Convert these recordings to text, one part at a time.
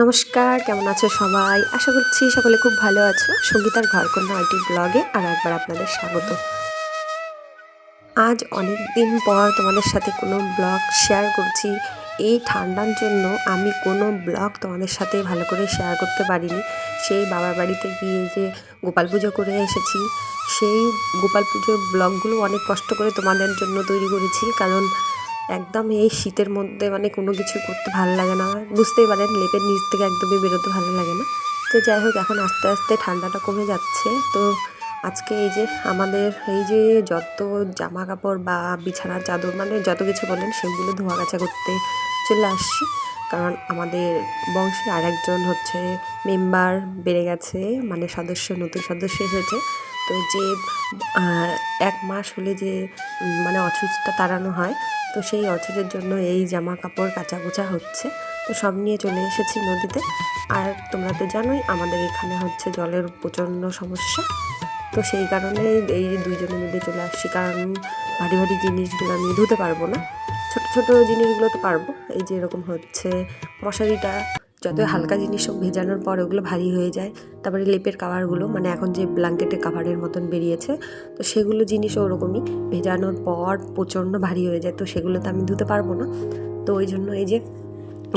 নমস্কার, কেমন আছো সবাই? আশা করছি সকলে খুব ভালো আছো। সঙ্গীতার ঘরকন্যা আইটি ব্লগে আর একবার আপনাদের স্বাগত। আজ অনেক দিন পর তোমাদের সাথে কোনো ব্লগ শেয়ার করছি। এই ঠান্ডার জন্য আমি কোনো ব্লগ তোমাদের সাথে ভালো করে শেয়ার করতে পারিনি। সেই বাবার বাড়িতে গিয়ে যে গোপাল পুজো করে এসেছি, সেই গোপাল পুজোর ব্লগগুলো অনেক কষ্ট করে তোমাদের জন্য তৈরি করেছি। কারণ একদম এই শীতের মধ্যে মানে কোনো কিছু করতে ভালো লাগে না। আমার বুঝতেই পারেন, লেপের নিচ থেকে একদমই বেরোতে ভালো লাগে না। তো যাই হোক, এখন আস্তে আস্তে ঠান্ডাটা কমে যাচ্ছে। তো আজকে এই যে আমাদের এই যে যত জামা কাপড় বা বিছানার চাদর মানে যত কিছু বলেন, সেগুলো ধোয়া কাচা করতে চলে আসছি। কারণ আমাদের বংশে আরেকজন হচ্ছে মেম্বার বেড়ে গেছে মানে সদস্য, নতুন সদস্য এসেছে। তো যে এক মাস হলে যে মানে অসুস্থতা তাড়ানো হয়, তো সেই অছরের জন্য এই জামা কাপড় কাচা গোছা হচ্ছে। তো সব নিয়ে চলে এসেছি নদীতে। আর তোমরা তো জানোই, আমাদের এখানে হচ্ছে জলের প্রচণ্ড সমস্যা। তো সেই কারণে এই দুইজনের মধ্যে চলে আসছি। কারণ ভারী ভারী জিনিসগুলো আমি ধুতে পারব না। ছোট ছোট জিনিসগুলো তো পারব। এই যে এরকম হচ্ছে মশারিটা যতই হালকা জিনিস হোক ভেজানোর পর ওগুলো ভারী হয়ে যায়। তারপরে লেপের কাভারগুলো মানে এখন যে ব্ল্যাঙ্কেটের কাভারের মতন বেরিয়েছে, তো সেগুলো জিনিসও ওরকমই। ভেজানোর পর প্রচণ্ড ভারী হয়ে যায়, তো সেগুলো তো আমি ধুতে পারব না। তো ওই জন্য এই যে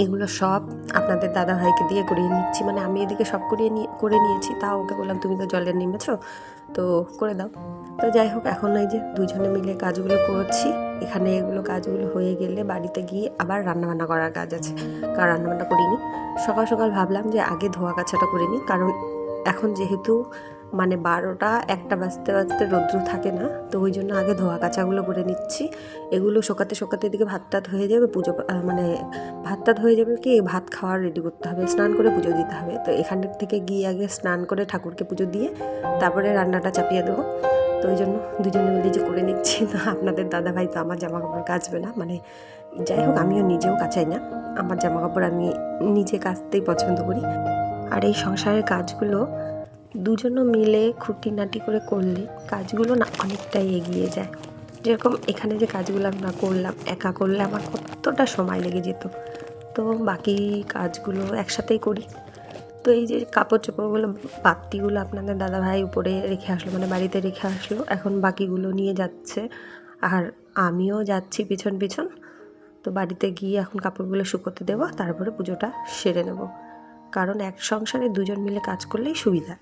এগুলো সব আপনাদের দাদা ভাইকে দিয়ে করিয়ে নিচ্ছি মানে আমি এদিকে সব করিয়ে নিয়ে করে নিয়েছি, তাও ওকে বললাম, তুমি তো জলে নেমেছো, তো করে দাও। তো যাই হোক, এখন এই যে দুজনে মিলে কাজগুলো করছি। এখানে এগুলো কাজগুলো হয়ে গেলে বাড়িতে গিয়ে আবার রান্নাবান্না করার কাজ আছে। কারণ রান্নাবান্না করিনি। সকাল সকাল ভাবলাম যে আগে ধোয়া কাছাটা করে নিই। কারণ এখন যেহেতু মানে বারোটা, একটা বাজতে বাজতে রৌদ্র থাকে না, তো ওই জন্য আগে ধোয়া কাচাগুলো করে নিচ্ছি। এগুলো শোকাতে শোকাতে এদিকে ভাত টাত হয়ে যাবে, পুজো মানে ভাত টাত হয়ে যাবে কি, ভাত খাওয়ার রেডি করতে হবে, স্নান করে পুজো দিতে হবে। তো এখান থেকে গিয়ে আগে স্নান করে ঠাকুরকে পুজো দিয়ে তারপরে রান্নাটা চাপিয়ে দেবো। তো ওই জন্য দুজনে মিলে যে করে নিচ্ছি, তো আপনাদের দাদা ভাই তো আমার জামা কাপড় কাচবে না মানে যাই হোক আমিও নিজেও কাচাই না, আমার জামা কাপড় আমি নিজে কাচতেই পছন্দ করি। আর এই সংসারের কাজগুলো দুজনে মিলে খুঁটিনাটি করে করলে কাজগুলো না অনেকটাই এগিয়ে যায়। যেরকম এখানে যে কাজগুলো আমরা করলাম, একা করলে আমার কতটা সময় লেগে যেত। তো বাকি কাজগুলো একসাথেই করি। তো এই যে কাপড় চোপড়গুলো বাতিগুলো আপনাদের দাদাভাই উপরে রেখে আসলো মানে বাড়িতে রেখে আসলো, এখন বাকিগুলো নিয়ে যাচ্ছে। আর আমিও যাচ্ছি পিছন পিছন, তো বাড়িতে গিয়ে এখন কাপড়গুলো শুকোতে দেবো, তারপরে পুজোটা সেরে নেব। কারণ এক সংসারে দুজন মিলে কাজ করলেই সুবিধা।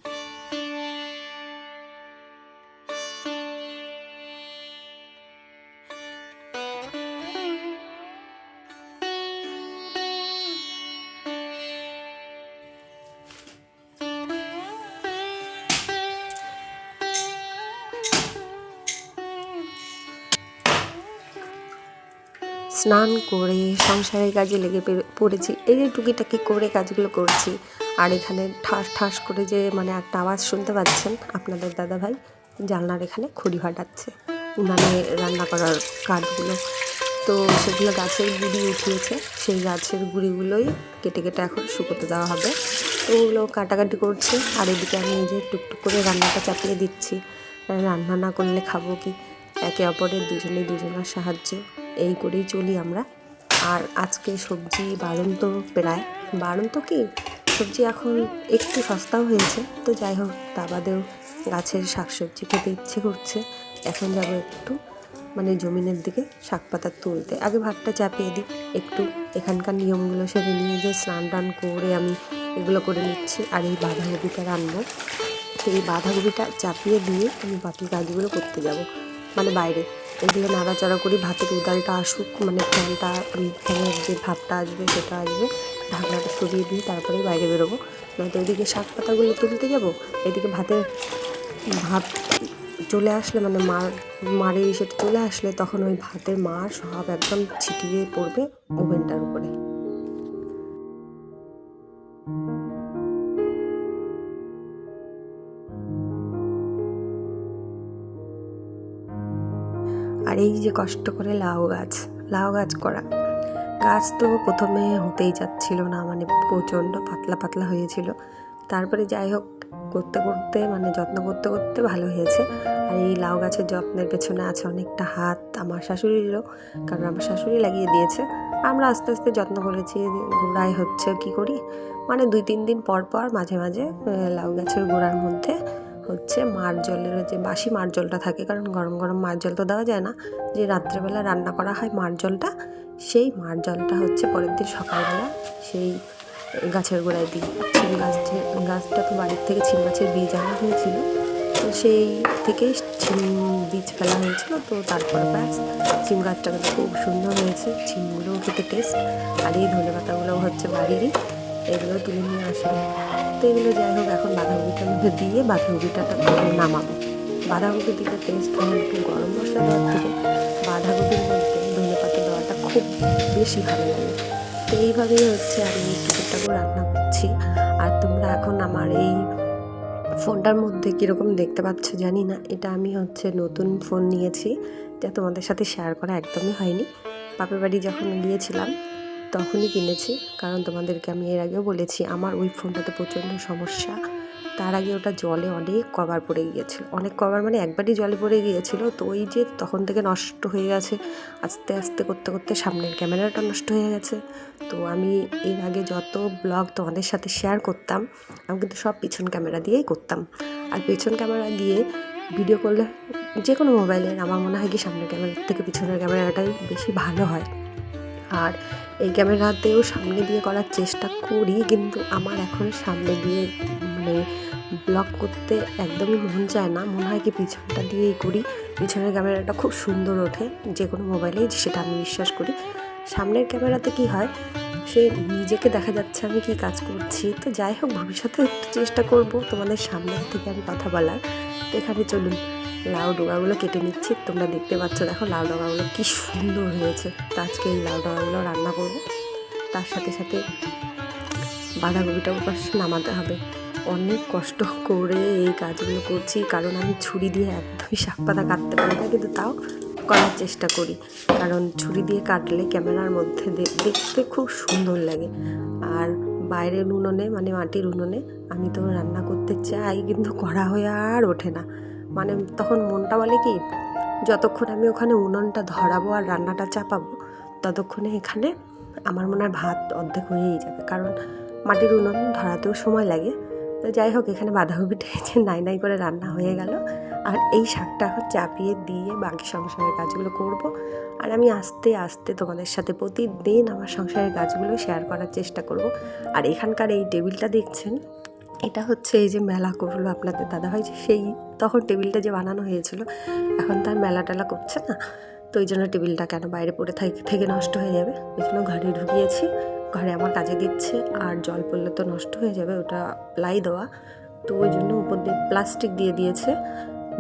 স্নান করে সংসারের কাজে লেগে পড়েছি। এই যে টুকিটাকি করে কাজগুলো করছি। আর এখানে ঠাস ঠাস করে যে মানে একটা আওয়াজ শুনতে পাচ্ছেন আপনাদের দাদা ভাই, জানলার এখানে খড়ি ফাটাচ্ছে। উনানে রান্না করার কাঠগুলো তো সেগুলো গাছের গুঁড়ি উঠিয়েছে। সেই গাছের গুঁড়িগুলোই কেটে কেটে এখন শুকোতে দেওয়া হবে। তো ওগুলো কাটাকাটি করছে। আর এদিকে আমি যে টুকটুক করে রান্নাটা চাপিয়ে দিচ্ছি। রান্না না করলে খাব কি? একে অপরের দুজনে দুজনের সাহায্য। এই করেই চলি আমরা। আর আজকে সবজি বারণ তো প্রায়। বারণ তো কি? সবজি এখন একটু সস্তাও হয়েছে। তো যাই হোক, তা বাদেও গাছের শাকসবজি খেতে ইচ্ছে করছে। এখন যাব একটু মানে জমিনের দিকে শাক পাতা তুলতে। আগে ভাতটা চাপিয়ে দিই, একটু এখানকার নিয়মগুলো সেরে নিয়ে যে স্নান টান করে আমি এগুলো করে নিচ্ছি। আর এই বাঁধাকপিটা রান্না। এই বাঁধাকপিটা চাপিয়ে দিয়ে আমি বাকি কাজগুলো করতে যাব। মানে বাইরে। এগুলো নাড়াচাড়া করি, ভাতের উদালটা আসুক মানে ফ্যানটা ফ্যানের যে ভাবটা আসবে সেটা আসবে, ঢাকনাটা সরিয়ে দিয়ে তারপরেই বাইরে বেরোবো। নয়তো ওইদিকে শাক পাতাগুলো তুলতে যাব, এদিকে ভাতের ভাত চলে আসলে মানে মার মারের সেটা চলে আসলে তখন ওই ভাতের মা সব একদম ছিটিয়ে পড়বে ওভেনটার উপরে। এই যে কষ্ট করে লাউ গাছ লাউ গাছ করা। গাছ তো প্রথমে হতেই যাচ্ছিল না মানে প্রচণ্ড পাতলা পাতলা হয়েছিল। তারপরে যাই হোক, করতে করতে মানে যত্ন করতে করতে ভালো হয়েছে। আর এই লাউ গাছের যত্নের পেছনে আছে অনেকটা হাত আমার শাশুড়িরও, কারণ আমার শাশুড়ি লাগিয়ে দিয়েছে। আমরা আস্তে আস্তে যত্ন করেছি, গোড়ায় হচ্ছে কি করি? মানে দুই তিন দিন পর পর মাঝে মাঝে লাউ গাছের গোড়ার মধ্যে হচ্ছে মার জলের যে বাসি মার জলটা থাকে, কারণ গরম গরম মার জল তো দেওয়া যায় না, যে রাত্রেবেলা রান্না করা হয় মার জলটা, সেই মার জলটা হচ্ছে পরের দিন সকালবেলা সেই গাছের গোড়ায় দিই। চিম গাছ গাছটা তো বাড়ির থেকে চিম গাছের বীজ আনা হয়েছিল, তো সেই থেকে চিম বীজ ফেলা হয়েছিল, তো তারপর ব্যাস চিম গাছটা কিন্তু খুব সুন্দর হয়েছে চিমগুলোও খেতে টেস্ট আর এই ধনে পাতাগুলো হচ্ছে বাড়িরই, এগুলো তুলে নিয়ে আসলাম। তো এগুলো যাই হোক এখন বাঁধাকপিটার মধ্যে দিয়ে বাঁধাকপিটা নামাবো। বাঁধাকপি দিলে টেস্ট হয় একটু গরম মশলা দেওয়ার থেকে। বাঁধাকপির মধ্যে ধনে পাতা দেওয়াটা খুব বেশি ভালো লাগে। তো এইভাবেই হচ্ছে আমি টুকুরটাকু রান্না করছি। আর তোমরা এখন আমার এই ফোনটার মধ্যে কীরকম দেখতে পাচ্ছ জানি না। এটা আমি হচ্ছে নতুন ফোন নিয়েছি। যা তোমাদের সাথে শেয়ার করা একদমই হয়নি। বাপের বাড়ি যখন গিয়েছিলাম তখনই কিনেছি, কারণ তোমাদেরকে আমি এর আগেও বলেছি, আমার ওই ফোনটাতে প্রচণ্ড সমস্যা। তার আগে ওটা জলে অনেক কভার পড়ে গিয়েছিল। অনেক কভার মানে একবারই জলে পড়ে গিয়েছিল, তো ওই যে তখন থেকে নষ্ট হয়ে গেছে। আস্তে আস্তে করতে করতে সামনের ক্যামেরাটা নষ্ট হয়ে গেছে। তো আমি এর আগে যত ব্লগ তোমাদের সাথে শেয়ার করতাম, আমি কিন্তু সব পিছন ক্যামেরা দিয়েই করতাম। আর পিছন ক্যামেরা দিয়ে ভিডিও করলে যে কোনো মোবাইলের আমার মনে হয় কি সামনের ক্যামেরার থেকে পিছনের ক্যামেরাটাই বেশি ভালো হয়। আর এই ক্যামেরাতেও সামনে দিয়ে করার চেষ্টা করি, কিন্তু আমার এখন সামনে দিয়ে মানে ব্লগ করতে একদমই মন চায় না। মনে হয় কি পিছনটা দিয়েই করি। পিছনের ক্যামেরাটা খুব সুন্দর ওঠে, যে কোনো মোবাইলেই সেটা আমি বিশ্বাস করি। সামনের ক্যামেরাতে কি হয়, সে নিজেকে দেখা যাচ্ছে আমি কি কাজ করছি। তো যাই হোক ভবিষ্যতে একটু চেষ্টা করব তোমাদের সামনের থেকে আমি কথা বলার। তো এখানে চলুন। লাউ ডোগাগুলো কেটে নিচ্ছি, তোমরা দেখতে পাচ্ছ, দেখো লাউ ডোগাগুলো কি সুন্দর হয়েছে। তো আজকে এই লাউ ডোগাগুলো রান্না করব। তার সাথে সাথে বাঁধাকপিটাও পাশে নামাতে হবে। অনেক কষ্ট করে এই কাজগুলো করছি, কারণ আমি ছুরি দিয়ে একদমই শাক পাতা কাটতে পারি না, কিন্তু তাও করার চেষ্টা করি। কারণ ছুরি দিয়ে কাটলে ক্যামেরার মধ্যে দেখতে খুব সুন্দর লাগে। আর বাইরের উনুনে মানে মাটির উনুনে, আমি তো রান্না করতে চাই, কিন্তু করা হয়ে আর ওঠে না। মানে তখন মনটা বলে কি, যতক্ষণ আমি ওখানে উনুনটা ধরাবো আর রান্নাটা চাপাবো, ততক্ষণে এখানে আমার মনে হয় ভাত অর্ধেক হয়েই যাবে। কারণ মাটির উনুন ধরাতেও সময় লাগে। তো যাই হোক, এখানে বাঁধাকপিটা যে নাই নাই করে রান্না হয়ে গেল। আর এই শাকটা এখন চাপিয়ে দিয়ে বাকি সংসারের কাজগুলো করব। আর আমি আস্তে আস্তে তোমাদের সাথে প্রতিদিন আমার সংসারের কাজগুলো শেয়ার করার চেষ্টা করব। আর এখানকার এই টেবিলটা দেখছেন এটা হচ্ছে এই যে মেলা করল আপনাদের দাদাভাই যে সেই তখন টেবিলটা যে বানানো হয়েছিল, এখন তার মেলা টেলা করছে না। তো ওই জন্য টেবিলটা কেন বাইরে পড়ে থেকে নষ্ট হয়ে যাবে? ওই জন্য ঘরে ঢুকিয়েছি, ঘরে আমার কাজে দিচ্ছে, আর জল পড়লে তো নষ্ট হয়ে যাবে, ওটা প্লাই দেওয়া। তো ওই জন্য উপর দিয়ে প্লাস্টিক দিয়ে দিয়েছে।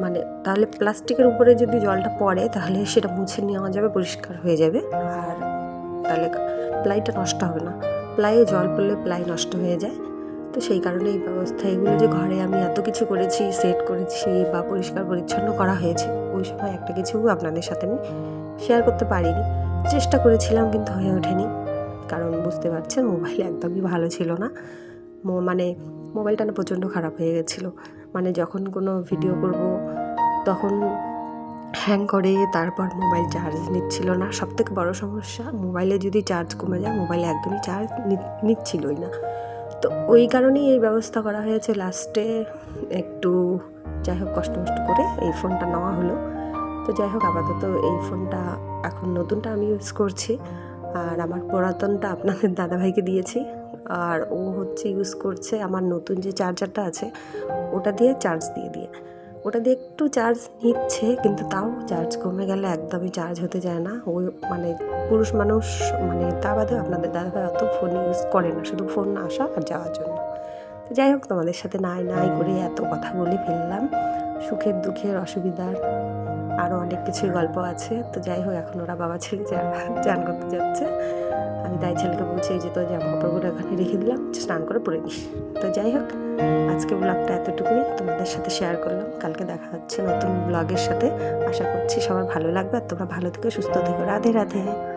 মানে তাহলে প্লাস্টিকের উপরে যদি জলটা পড়ে, তাহলে সেটা মুছে নেওয়া যাবে, পরিষ্কার হয়ে যাবে। আর তাহলে প্লাইটা নষ্ট হবে না। প্লাইয়ে জল পড়লে প্লাই নষ্ট হয়ে যায়। তো সেই কারণে এই ব্যবস্থা, এগুলো যে ঘরে আমি এত কিছু করেছি সেট করেছি বা পরিষ্কার পরিচ্ছন্ন করা হয়েছে, ওই সময় একটা কিছু আপনাদের সাথে আমি শেয়ার করতে পারিনি। চেষ্টা করেছিলাম কিন্তু হয়ে ওঠেনি। কারণ বুঝতে পারছেন মোবাইল একদমই ভালো ছিল না। মানে মোবাইলটা না প্রচণ্ড খারাপ হয়ে গেছিল। মানে যখন কোনো ভিডিও করব, তখন হ্যাং করে, তারপর মোবাইল চার্জ নিচ্ছিল না। সব থেকে বড়ো সমস্যা মোবাইলে যদি চার্জ কমে যায় মোবাইলে একদমই চার্জ নিচ্ছিলই না। তো ওই কারণেই এই ব্যবস্থা করা হয়েছে লাস্টে একটু যাই হোক কষ্ট মষ্ট করে এই ফোনটা নেওয়া হলো। তো যাই হোক আপাতত এই ফোনটা এখন নতুনটা আমি ইউজ করছি। আর আমার পুরাতনটা আপনাদের দাদাভাইকে দিয়েছি। আর ও হচ্ছে ইউজ করছে আমার নতুন যে চার্জারটা আছে, ওটা দিয়ে চার্জ দিয়ে দিয়ে। ওটা দিয়ে একটু চার্জ নিচ্ছে, কিন্তু তাও চার্জ কমে গেলে একদমই চার্জ হতে যায় না। ওই মানে পুরুষ মানুষ মানে তা বাদে আপনাদের দাদা ভাই অত ফোন ইউজ করে না, শুধু ফোন আসা আর যাওয়ার জন্য। তো যাই হোক, তোমাদের সাথে নাই নাই করে এত কথা বলে ফেললাম। সুখের, দুঃখের, অসুবিধার আরও অনেক কিছুই গল্প আছে। তো যাই হোক এখন ওরা বাবা ছেলে চান- করতে যাচ্ছে। আমি তাই ছেলেকে বলছি যে তো জামা কাপড়গুলো এখানে রেখে দিলাম স্নান করে পরে নিস। তো যাই হোক আজকে ব্লগটা এতটুকুই। তোমাদের সাথে শেয়ার করলাম। কালকে দেখা হচ্ছে নতুন ব্লগের সাথে। আশা করছি সবার ভালো লাগবে। আর তোমরা ভালো থেকে, সুস্থ থেকো। রাধে রাধে।